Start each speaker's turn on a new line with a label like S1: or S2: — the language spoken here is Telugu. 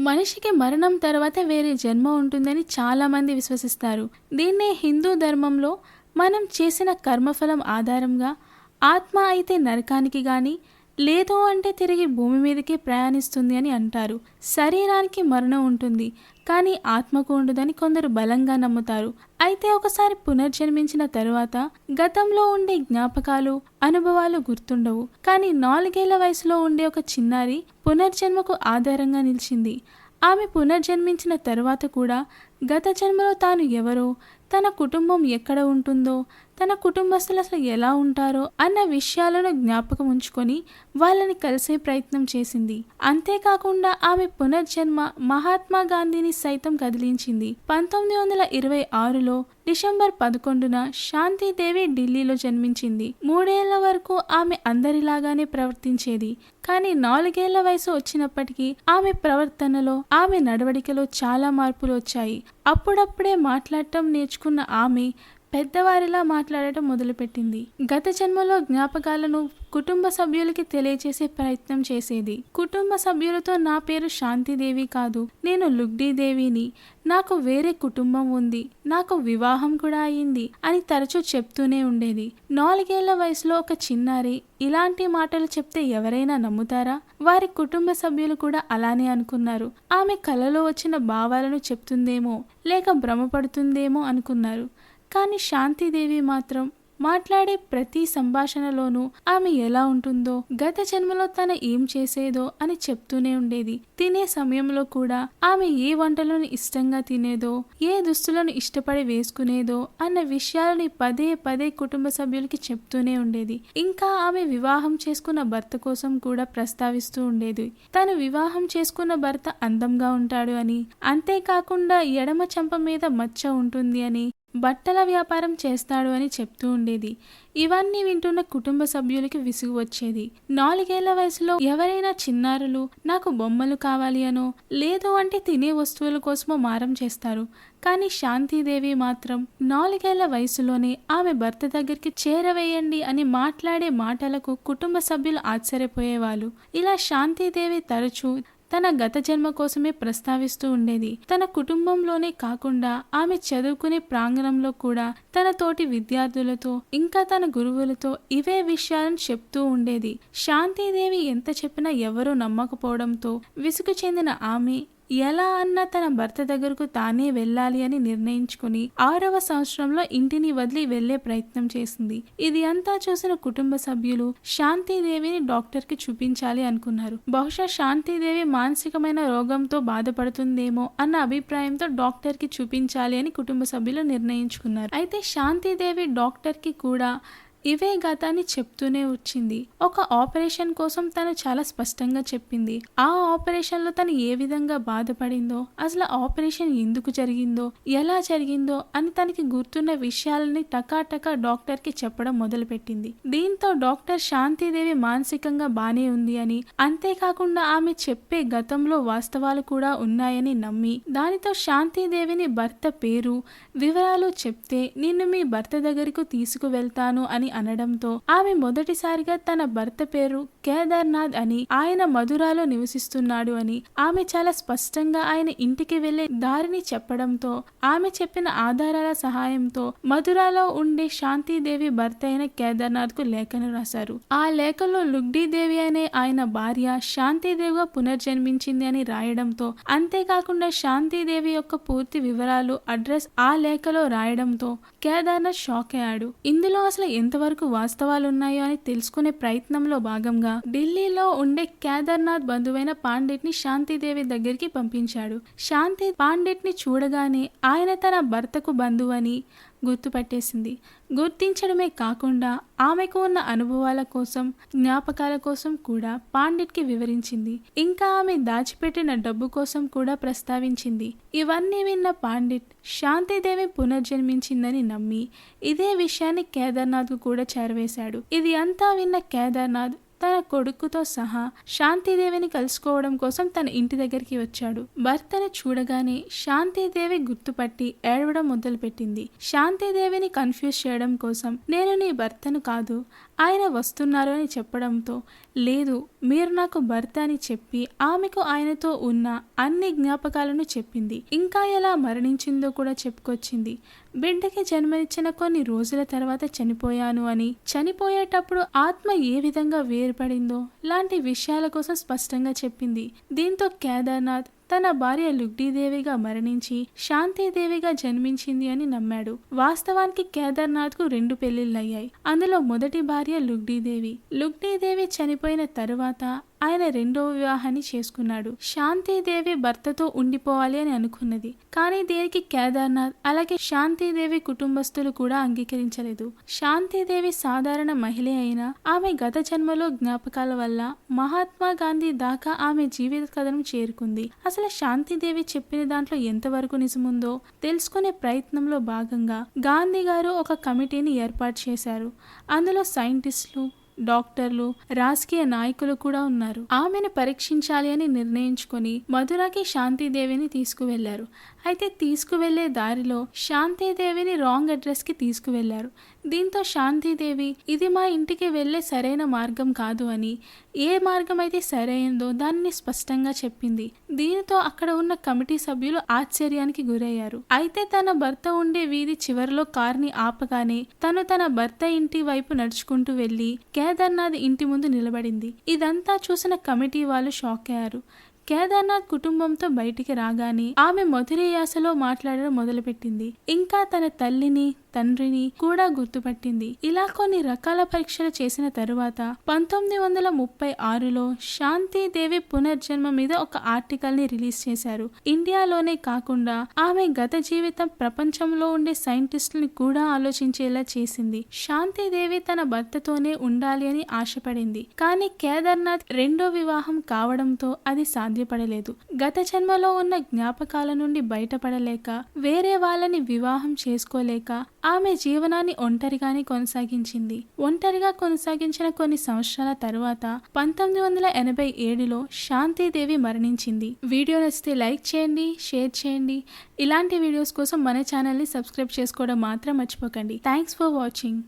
S1: మనిషికి మరణం తర్వాత వేరే జన్మ ఉంటుందని చాలామంది విశ్వసిస్తారు. దీన్నే హిందూ ధర్మంలో మనం చేసిన కర్మఫలం ఆధారంగా ఆత్మ అయితే నరకానికి కానీ లేదు అంటే తిరిగి భూమి మీదకే ప్రయాణిస్తుంది అని అంటారు. శరీరానికి మరణం ఉంటుంది. కానీ ఆత్మకు ఉండదని కొందరు బలంగా నమ్ముతారు. అయితే ఒకసారి పునర్జన్మించిన తరువాత గతంలో ఉండే జ్ఞాపకాలు అనుభవాలు గుర్తుండవు. కానీ నాలుగేళ్ళ వయసులో ఉండే ఒక చిన్నారి పునర్జన్మకు ఆధారంగా నిలిచింది. ఆమె పునర్జన్మించిన తరువాత కూడా గత జన్మలో తాను ఎవరో తన కుటుంబం ఎక్కడ ఉంటుందో తన కుటుంబస్తులు అసలు ఎలా ఉంటారో అన్న విషయాలను జ్ఞాపకం ఉంచుకొని వాళ్ళని కలిసే ప్రయత్నం చేసింది. అంతేకాకుండా ఆమె పునర్జన్మ మహాత్మా గాంధీని సైతం కదిలించింది. పంతొమ్మిది వందల ఇరవై ఆరులో డిసెంబర్ పదకొండున శాంతిదేవి ఢిల్లీలో జన్మించింది. మూడేళ్ళ వరకు ఆమె అందరిలాగానే ప్రవర్తించేది. కానీ నాలుగేళ్ళ వయసు వచ్చినప్పటికీ ఆమె ప్రవర్తనలో ఆమె నడవడికలో చాలా మార్పులు వచ్చాయి. అప్పుడప్పుడే మాట్లాడటం నేర్చుకున్న ఆమె పెద్దవారిలా మాట్లాడటం మొదలుపెట్టింది. గత జన్మలో జ్ఞాపకాలను కుటుంబ సభ్యులకి తెలియచేసే ప్రయత్నం చేసేది. కుటుంబ సభ్యులతో నా పేరు శాంతిదేవి కాదు. నేను లుగ్డీదేవిని. నాకు వేరే కుటుంబం ఉంది. నాకు వివాహం కూడా అయింది అని తరచూ చెప్తూనే ఉండేది. నాలుగేళ్ళ వయసులో ఒక చిన్నారి ఇలాంటి మాటలు చెప్తే ఎవరైనా నమ్ముతారా? వారి కుటుంబ సభ్యులు కూడా అలానే అనుకున్నారు. ఆమె కలలో వచ్చిన భావాలను చెప్తుందేమో లేక భ్రమపడుతుందేమో అనుకున్నారు. కానీ శాంతిదేవి మాత్రం మాట్లాడే ప్రతి సంభాషణలోనూ ఆమె ఎలా ఉంటుందో గత జన్మలో తన ఏం చేసేదో అని చెప్తూనే ఉండేది. తినే సమయంలో కూడా ఆమె ఏ వంటలను ఇష్టంగా తినేదో ఏ దుస్తులను ఇష్టపడి వేసుకునేదో అన్న విషయాలని పదే పదే కుటుంబ సభ్యులకి చెప్తూనే ఉండేది. ఇంకా ఆమె వివాహం చేసుకున్న భర్త కోసం కూడా ప్రస్తావిస్తూ ఉండేది. తను వివాహం చేసుకున్న భర్త అందంగా ఉంటాడు అని అంతేకాకుండా ఎడమ చెంప మీద మచ్చ ఉంటుంది అని బట్టల వ్యాపారం చేస్తాడు అని చెప్తూ ఉండేది. ఇవన్నీ వింటున్న కుటుంబ సభ్యులకి విసుగు వచ్చేది. నాలుగేళ్ళ వయసులో ఎవరైనా చిన్నారులు నాకు బొమ్మలు కావాలి అనో లేదో అంటే తినే వస్తువుల కోసమో మారం చేస్తారు. కానీ శాంతిదేవి మాత్రం నాలుగేళ్ళ వయసులోనే ఆమె భర్త దగ్గరికి చేరవేయండి అని మాట్లాడే మాటలకు కుటుంబ సభ్యులు ఆశ్చర్యపోయేవాళ్ళు. ఇలా శాంతిదేవి తరచూ తన గత జన్మ కోసమే ప్రస్తావిస్తూ ఉండేది. తన కుటుంబంలోనే కాకుండా ఆమె చదువుకునే ప్రాంగణంలో కూడా తన తోటి విద్యార్థులతో ఇంకా తన గురువులతో ఇవే విషయాలను చెప్తూ ఉండేది. శాంతిదేవి ఎంత చెప్పినా ఎవరూ నమ్మకపోవడంతో విసుగు చెందిన ఆమె ఎలా అన్న తన భర్త దగ్గరకు తానే వెళ్ళాలి అని నిర్ణయించుకుని ఆరవ సంవత్సరంలో ఇంటిని వదిలి వెళ్ళే ప్రయత్నం చేసింది. ఇది అంతా చూసిన కుటుంబ సభ్యులు శాంతిదేవిని డాక్టర్కి చూపించాలి అనుకున్నారు. బహుశా శాంతిదేవి మానసికమైన రోగంతో బాధపడుతుందేమో అన్న అభిప్రాయంతో డాక్టర్కి చూపించాలి అని కుటుంబ సభ్యులు నిర్ణయించుకున్నారు. అయితే శాంతిదేవి డాక్టర్కి కూడా ఇవే గతాన్ని చెప్తూనే వచ్చింది. ఒక ఆపరేషన్ కోసం తను చాలా స్పష్టంగా చెప్పింది. ఆ ఆపరేషన్లో తను ఏ విధంగా బాధపడిందో అసలు ఆపరేషన్ ఎందుకు జరిగిందో ఎలా జరిగిందో అని తనకి గుర్తున్న విషయాలని టకాటకా డాక్టర్కి చెప్పడం మొదలుపెట్టింది. దీంతో డాక్టర్ శాంతిదేవి మానసికంగా బానే ఉంది అని అంతేకాకుండా ఆమె చెప్పే గతంలో వాస్తవాలు కూడా ఉన్నాయని నమ్మి దానితో శాంతిదేవిని భర్త పేరు వివరాలు చెప్తే నిన్ను మీ భర్త దగ్గరకు తీసుకువెళ్తాను అని అనడంతో ఆమె మొదటిసారిగా తన భర్త పేరు కేదార్నాథ్ అని ఆయన మధురాలో నివసిస్తున్నాడు అని ఆమె చాలా స్పష్టంగా ఆయన ఇంటికి వెళ్ళే దారిని చెప్పడంతో ఆమె చెప్పిన ఆధారాల సహాయంతో మధురాలో ఉండే శాంతిదేవి భర్త అయిన కేదార్నాథ్కు లేఖను రాశారు. ఆ లేఖలో లుగ్డీదేవి అనే ఆయన భార్య శాంతిదేవిగా పునర్జన్మించింది అని రాయడంతో అంతేకాకుండా శాంతిదేవి యొక్క పూర్తి వివరాలు అడ్రస్ ఆ లేఖలో రాయడంతో కేదార్నాథ్ షాక్ అయ్యాడు. ఇందులో అసలు ఎంత ఎంతవరకు వాస్తవాలు ఉన్నాయో అని తెలుసుకునే ప్రయత్నంలో భాగంగా ఢిల్లీలో ఉండే కేదార్నాథ్ బంధువైన పాండిట్ని శాంతిదేవి దగ్గరికి పంపించాడు. శాంతి పాండిట్ని చూడగానే ఆయన తన భర్తకు బంధువని గుర్తుపట్టేసింది. గుర్తించడమే కాకుండా ఆమెకు ఉన్న అనుభవాల కోసం జ్ఞాపకాల కోసం కూడా పాండిట్కి వివరించింది. ఇంకా ఆమె దాచిపెట్టిన డబ్బు కోసం కూడా ప్రస్తావించింది. ఇవన్నీ విన్న పాండిట్ శాంతిదేవి పునర్జన్మించిందని నమ్మి ఇదే విషయాన్ని కేదార్నాథ్కు కూడా చేరవేశాడు. ఇది అంతా విన్న కేదార్నాథ్ తన కొడుకుతో సహా శాంతిదేవిని కలుసుకోవడం కోసం తన ఇంటి దగ్గరికి వచ్చాడు. భర్తను చూడగానే శాంతిదేవి గుర్తుపట్టి ఏడవడం మొదలుపెట్టింది. శాంతిదేవిని కన్ఫ్యూజ్ చేయడం కోసం నేను నీ భర్తను కాదు ఆయన వస్తున్నారు అని చెప్పడంతో లేదు మీరు నాకు భర్త అని చెప్పి ఆమెకు ఆయనతో ఉన్న అన్ని జ్ఞాపకాలను చెప్పింది. ఇంకా ఎలా మరణించిందో కూడా చెప్పుకొచ్చింది. బిడ్డకి జన్మనిచ్చిన కొన్ని రోజుల తర్వాత చనిపోయాను అని. చనిపోయేటప్పుడు ఆత్మ ఏ విధంగా వేరుపడిందో లాంటి విషయాల కోసం స్పష్టంగా చెప్పింది. దీంతో కేదార్నాథ్ తన భార్య లుగ్డీదేవిగా మరణించి శాంతిదేవిగా జన్మించింది అని నమ్మాడు. వాస్తవానికి కేదార్నాథ్కు రెండు పెళ్ళిళ్ళయ్యాయి అందులో మొదటి భార్య లుగ్డీదేవి. లుగ్డీదేవి చనిపోయిన తరువాత ఆయన రెండో వివాహాన్ని చేసుకున్నాడు. శాంతిదేవి భర్తతో ఉండిపోవాలి అని అనుకున్నది. కానీ దీనికి కేదార్నాథ్ అలాగే శాంతిదేవి కుటుంబస్తులు కూడా అంగీకరించలేదు. శాంతిదేవి సాధారణ మహిళ అయినా ఆమె గత జన్మలో జ్ఞాపకాల వల్ల మహాత్మా గాంధీ దాకా ఆమె జీవిత కథను చేరుకుంది. అసలు శాంతిదేవి చెప్పిన దాంట్లో ఎంతవరకు నిజముందో తెలుసుకునే ప్రయత్నంలో భాగంగా గాంధీ గారు ఒక కమిటీని ఏర్పాటు చేశారు. అందులో సైంటిస్టులు డాక్టర్లు రాజకీయ నాయకులు కూడా ఉన్నారు. ఆమెను పరీక్షించాలి అని నిర్ణయించుకొని మధురకి శాంతిదేవిని తీసుకువెళ్ళారు. అయితే తీసుకువెళ్ళే దారిలో శాంతిదేవిని రాంగ్ అడ్రస్కి తీసుకువెళ్ళారు. దీంతో శాంతిదేవి ఇది మా ఇంటికి వెళ్ళే సరైన మార్గం కాదు అని ఏ మార్గం అయితే సరైందో దానిని స్పష్టంగా చెప్పింది. దీనితో అక్కడ ఉన్న కమిటీ సభ్యులు ఆశ్చర్యానికి గురయ్యారు. అయితే తన భర్త ఉండే వీధి చివరిలో కార్ని ఆపగానే తను తన భర్త ఇంటి వైపు నడుచుకుంటూ వెళ్ళి కేదార్నాథ్ ఇంటి ముందు నిలబడింది. ఇదంతా చూసిన కమిటీ వాళ్ళు షాక్ అయ్యారు. కేదార్నాథ్ కుటుంబంతో బయటికి రాగానే ఆమె మొదటి యాసలో మాట్లాడడం మొదలుపెట్టింది. ఇంకా తన తల్లిని తండ్రిని కూడా గుర్తుపట్టింది. ఇలా కొన్ని రకాల పరీక్షలు చేసిన తరువాత పంతొమ్మిది వందల ముప్పై ఆరులో శాంతిదేవి పునర్జన్మ మీద ఒక ఆర్టికల్ని రిలీజ్ చేశారు. ఇండియాలోనే కాకుండా ఆమె గత జీవితం ప్రపంచంలో ఉండే సైంటిస్టుని కూడా ఆలోచించేలా చేసింది. శాంతిదేవి తన భర్తతోనే ఉండాలి అని ఆశపడింది. కానీ కేదార్నాథ్ రెండో వివాహం కావడంతో అది సాధ్యపడలేదు. గత జన్మలో ఉన్న జ్ఞాపకాల నుండి బయటపడలేక వేరే వాళ్ళని వివాహం చేసుకోలేక ఆమె జీవనాన్ని ఒంటరిగానే కొనసాగించింది. ఒంటరిగా కొనసాగించిన కొన్ని సంవత్సరాల తరువాత పంతొమ్మిది వందల ఎనభై ఏడులో శాంతిదేవి మరణించింది. వీడియో నచ్చితే లైక్ చేయండి షేర్ చేయండి. ఇలాంటి వీడియోస్ కోసం మన ఛానల్ని సబ్స్క్రైబ్ చేసుకోవడం మాత్రం మర్చిపోకండి. Thanks for watching